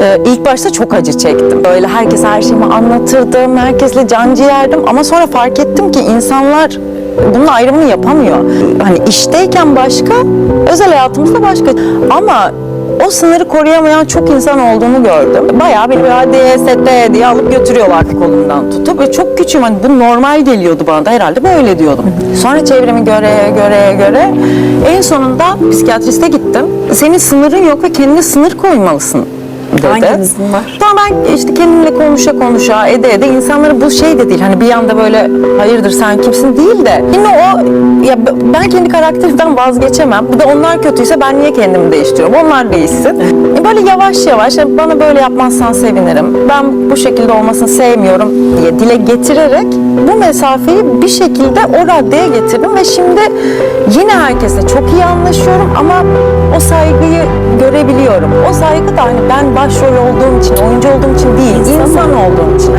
Ee, ilk başta çok acı çektim. Böyle herkese her şeyimi anlatırdım, herkesle can ciğerdim. Ama sonra fark ettim ki insanlar bunun ayrımını yapamıyor. Hani işteyken başka, özel hayatımızda başka. Ama o sınırı koruyamayan çok insan olduğunu gördüm. Bayağı beni böyle sette diye alıp götürüyorlardı kolumdan tutup. Ve çok küçüğüm hani bu normal geliyordu bana da herhalde böyle diyordum. Sonra çevremi göre göre göre en sonunda psikiyatriste gittim. Senin sınırın yok ve kendine sınır koymalısın dedi. Hanginizin var? Sonra ben işte kendimle konuşa konuşa ede ede insanlara bu şey de değil hani bir anda böyle hayırdır sen kimsin değil de yine o ya ben kendi karakterimden vazgeçemem. Bir de onlar kötüyse ben niye kendimi değiştiriyorum? Onlar değişsin. E Böyle yavaş yavaş "Ya bana böyle yapmazsan sevinirim. Ben bu şekilde olmasını sevmiyorum diye dile getirerek bu mesafeyi bir şekilde o raddeye getirdim ve şimdi yine herkese çok iyi anlaşıyorum ama o saygıyı görebiliyorum. O saygı da hani ben başrol olduğum için, oyuncu olduğum için değil, insan olduğum için.